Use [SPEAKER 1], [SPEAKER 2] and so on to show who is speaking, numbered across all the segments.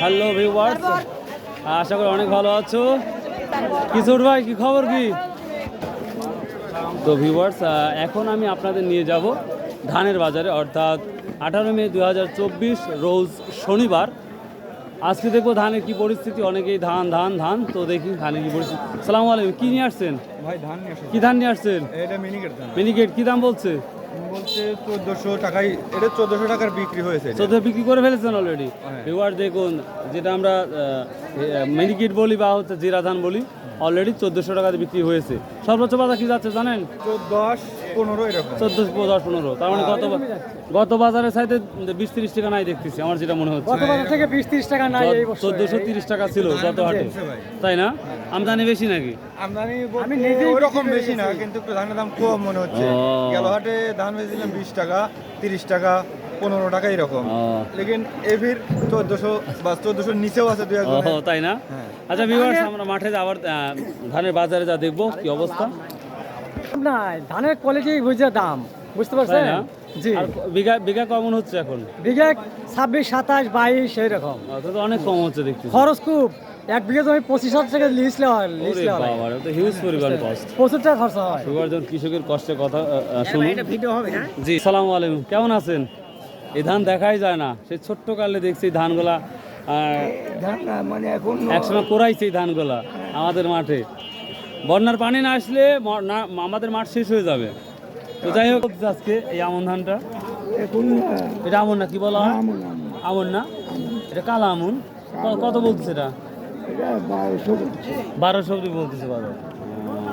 [SPEAKER 1] Hello viewers আশা করি অনেক ভালো আছো। কিশোর ভাই কি খবর কি তো ভিউয়ার্স এখন আমি আপনাদের নিয়ে যাব ধানের বাজারে। অর্থাৎ আঠারো মে দু রোজ শনিবার। আজকে দেখব ধানের কি পরিস্থিতি অনেকেই ধান ধান ধান। তো দেখি ধানের কি পরিস্থিতি। সালাম আলাইকুম কি নিয়ে আসছেন?
[SPEAKER 2] ভাই ধান
[SPEAKER 1] কি ধান নিয়ে আসছেন?
[SPEAKER 2] মিনিকেট
[SPEAKER 1] কি দাম বলছে?
[SPEAKER 2] বলছে চোদ্দোশো টাকায় এটা চোদ্দোশো টাকার বিক্রি হয়েছে।
[SPEAKER 1] চোদ্দ বিক্রি করে ফেলেছেন অলরেডি
[SPEAKER 2] হ্যাঁ।
[SPEAKER 1] দেখুন যেটা আমরা বলি বা হচ্ছে জিরাধান বলি অলরেডি চোদ্দোশো টাকাতে বিক্রি হয়েছে। সর্বোচ্চ বাজার কি যাচ্ছে জানেন?
[SPEAKER 2] চোদ্দ দশ পনেরো এরকম।
[SPEAKER 1] চোদ্দ দশ পনেরো। তার মানে গত গত বাজারের সাইডে বিশ তিরিশ টাকা নাই দেখতেছি আমার যেটা মনে হচ্ছে।
[SPEAKER 3] গত বাজার থেকে বিশ তিরিশ টাকা নাই এই
[SPEAKER 1] তিরিশ টাকা ছিল গত হাটে। তাই না? আমদানি বেশি নাকি?
[SPEAKER 2] আমদানি
[SPEAKER 3] আমি
[SPEAKER 2] আমি
[SPEAKER 3] নিজেই
[SPEAKER 2] ওই রকম
[SPEAKER 3] বিক্রি
[SPEAKER 2] বেশি না কিন্তু ধানের দাম কম মনে হচ্ছে। গেল হাটে ধান বেচছিলাম বিশ টাকা তিরিশ টাকা পনেরো টাকা এরকম। লেকিন এভির চোদ্দোশো বা চোদ্দোশোর নিচেও আছে দুই
[SPEAKER 1] তাই না?
[SPEAKER 2] হ্যাঁ।
[SPEAKER 1] আচ্ছা ভিউয়ার্স আমরা মাঠে আবার আহ, ধানের বাজারে যা দেখব কি অবস্থা?
[SPEAKER 3] নাই ধানের কোয়ালিটি বুঝে দাম বুঝতে পারছেন
[SPEAKER 1] না?
[SPEAKER 3] জি।
[SPEAKER 1] বিঘা বিঘা কেমন হচ্ছে এখন?
[SPEAKER 3] বিঘা ছাব্বিশ সাতাশ বাইশ এইরকম।
[SPEAKER 1] অত অনেক কম হচ্ছে দেখছি
[SPEAKER 3] খরচ খুব। এক বিঘা জমি পঁচিশ হাজার টাকা লিজ নেওয়া হয় লিজ নেওয়া হয়।
[SPEAKER 1] তো হিউজ পরিমাণ কষ্ট
[SPEAKER 3] প্রচুর টাকা খরচ হয়।
[SPEAKER 1] সুগার জন কৃষকের কষ্টের কথা আহ, শুনুন। জি সালাম আলাইকুম। কেমন আছেন? এই ধান দেখাই যায় না। সেই ছোট্ট কালে দেখছি ধানগুলা আহ,
[SPEAKER 3] মানে এখন
[SPEAKER 1] একসময় কোরাইছে এই ধানগুলা আমাদের মাঠে। বন্যার পানি না আসলে আমাদের মাঠ শেষ হয়ে যাবে। তো যাই হোক আজকে এই আমন ধানটা। এটা আমন না কি বলা হয়? আমন না? এটা কালা আমন। কত বলতেছে এটা? বারোশো অব্দি বলতেছে বাজার?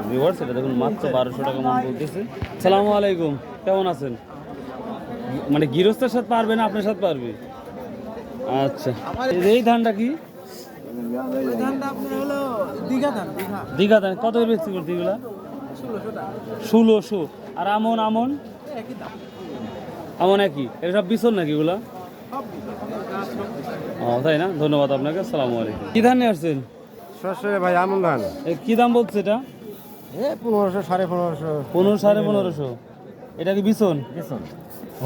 [SPEAKER 1] ভিউয়ার্স এটা দেখুন মাত্র বারোশো টাকা মন বলতেছে। সালামু আলাইকুম কেমন আছেন? মানে গৃহস্থের সাথে পারবে না আপনার সাথে পারবে? আচ্ছা এই ধানটা কি? দীঘা ধান কত করে বিক্রি করতে এগুলা? ষোলোশো আর আমন আমন? আমন একই। এটা সব বিছন নাকি এগুলা? ও তাই না? ধন্যবাদ আপনাকে আসসালামু আলাইকুম। কি ধান নিয়ে আসছেন?
[SPEAKER 4] সরাসরি ভাই আমন ধান।
[SPEAKER 1] এ, কি দাম বলছে এটা?
[SPEAKER 4] এ পনেরোশো সাড়ে পনেরোশো।
[SPEAKER 1] পনেরো সাড়ে পনেরোশো। এটা কি বিছন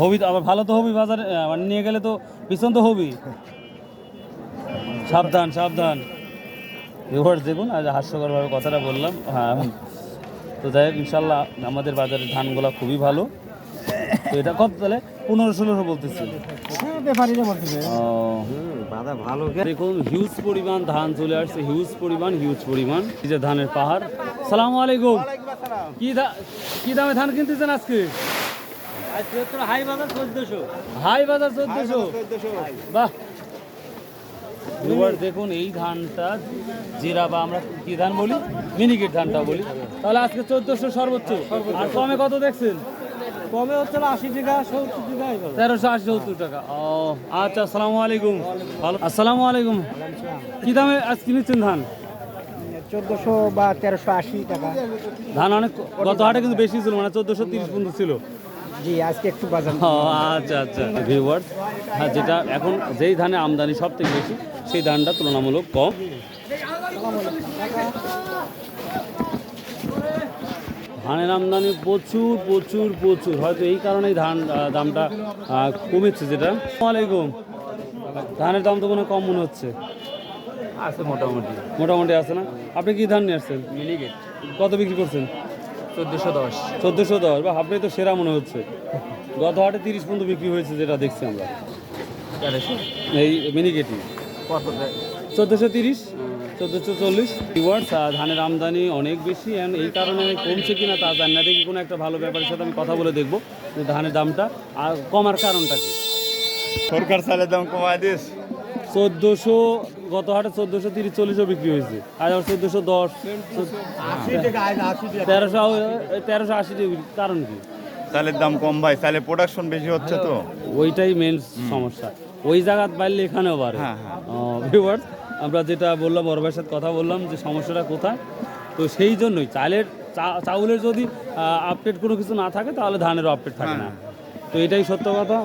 [SPEAKER 1] হবি আবার ভালো তো হবি বাজারে মানে নিয়ে গেলে তো বিছন তো হবি। সাবধান সাবধান। এবার দেখুন আজ হাস্যকরভাবে কথাটা বললাম। হ্যাঁ তো যাই হোক ইনশাল্লাহ আমাদের বাজারের ধানগুলো খুবই ভালো। তো এটা কত তাহলে? পনেরো ষোলোশো বলতেছি। ও।
[SPEAKER 4] ভালো
[SPEAKER 1] দেখুন হিউজ পরিমাণ ধান চলে আসছে হিউজ পরিমাণ হিউজ পরিমাণ। এই যে ধানের পাহাড়। সালাম আলাইকুম। কি দা কি দামে ধান কিনতেছেন আজকে?
[SPEAKER 3] হাই বাজার চোদ্দশো।
[SPEAKER 1] হাই বাজার চোদ্দশো। বাহ। এবার দেখুন এই ধানটা জিরা বা আমরা কি ধান বলি? মিনিকেট ধানটা বলি। তাহলে আজকে চোদ্দশো সর্বোচ্চ। আর কমে কত দেখছেন?
[SPEAKER 3] কমে হচ্ছে আশি টাকা সত্তর টাকা
[SPEAKER 1] তেরোশো আশি সত্তর টাকা। ও আচ্ছা আসসালামু আলাইকুম। ভালো আসসালামু আলাইকুম। কি দামে আজ কিনেছেন ধান?
[SPEAKER 3] চোদ্দশো বা তেরোশো আশি টাকা।
[SPEAKER 1] ধান অনেক গত হাটে কিন্তু বেশি ছিল মানে চোদ্দশো তিরিশ পর্যন্ত ছিল।
[SPEAKER 3] জি আজকে একটু বাজার।
[SPEAKER 1] আচ্ছা আচ্ছা। ভিউয়ার্স হ্যাঁ যেটা এখন যেই ধানে আমদানি সব থেকে বেশি সেই ধানটা তুলনামূলক কম। ধানের আমদানি প্রচুর প্রচুর প্রচুর। হয়তো এই কারণেই ধান দামটা কমেছে যেটা। আসসালামাইকুম ধানের দাম তো মনে কম মনে হচ্ছে।
[SPEAKER 2] আছে মোটামুটি।
[SPEAKER 1] মোটামুটি আছে না? আপনি কি ধান নিয়ে আসছেন? কত বিক্রি করছেন?
[SPEAKER 2] চোদ্দোশো দশ।
[SPEAKER 1] চোদ্দোশো দশ বা আপনি তো সেরা মনে হচ্ছে। গত হাটে তিরিশ পর্যন্ত বিক্রি হয়েছে যেটা দেখছি আমরা। এই মিনিকেটি চোদ্দোশো তিরিশ চোদ্দোশো চল্লিশ। রিওয়ার্ডস ধানের আমদানি অনেক বেশি and এই কারণে অনেক কমছে কিনা তা জানি না। দেখি কোনো একটা ভালো ব্যাপারের সাথে আমি কথা বলে দেখব যে ধানের দামটা আর কমার কারণটা কি।
[SPEAKER 2] সরকার চালের দাম কমায় দিস।
[SPEAKER 1] চোদ্দোশো গত হাটে চোদ্দোশো তিরিশ চল্লিশও বিক্রি হয়েছে। আজ আবার চোদ্দোশো দশ তেরোশো তেরোশো আশি কারণ কি?
[SPEAKER 5] চালের দাম কম ভাই চালের প্রোডাকশন বেশি হচ্ছে তো।
[SPEAKER 1] ওইটাই মেন সমস্যা। ওই জায়গাত বাড়লে এখানেও বাড়ে।
[SPEAKER 5] হ্যাঁ, হ্যাঁ।
[SPEAKER 1] ভিউয়ার্স আমরা যেটা বললাম বড় ভাইয়ের সাথে কথা বললাম যে সমস্যাটা কোথায়? তো সেই জন্যই চালের চা- চাউলের যদি আপডেট কোনো কিছু না থাকে তাহলে ধানেরও আপডেট থাকে না। তো এটাই সত্য কথা।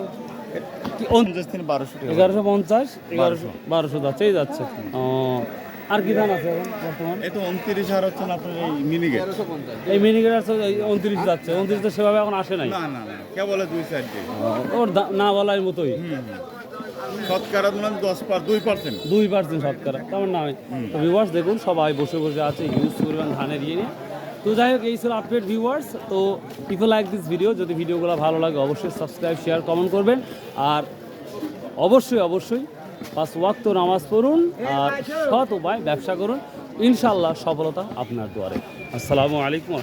[SPEAKER 1] এগারোশো পঞ্চাশ এগারোশো বারোশো যাচ্ছে এই যাচ্ছে। আর কি ধান আছে এখন বর্তমান?
[SPEAKER 5] এই তো উনত্রিশ আর হচ্ছে না আপনার এই মিনিগেট
[SPEAKER 1] এই মিনিকেট আছে উনত্রিশ যাচ্ছে। উনত্রিশ তো সেভাবে এখন আসে নাই।
[SPEAKER 5] না না না দুই সাইড
[SPEAKER 1] ওর দা- না বলার মতোই।
[SPEAKER 5] শতকরা মানে দশ পার দুই পার্সেন্ট
[SPEAKER 1] দুই পার্সেন্ট শতকরা। তেমন না হয় তো দেখুন সবাই বসে বসে আছে ইউজ পরিমাণ ধানের ইয়ে নিয়ে। তো যাই হোক, এই ছিল আপডেট ভিউয়ার্স তো পিপল লাইক দিস ভিডিও যদি ভিডিওগুলো ভালো লাগে, অবশ্যই সাবস্ক্রাইব শেয়ার কমেন্ট করবেন। আর অবশ্যই অবশ্যই পাঁচ ওয়াক্ত নামাজ পড়ুন আর সৎ উপায় ব্যবসা করুন। ইনশাল্লাহ সফলতা আপনার দুয়ারে। আসসালামু আলাইকুম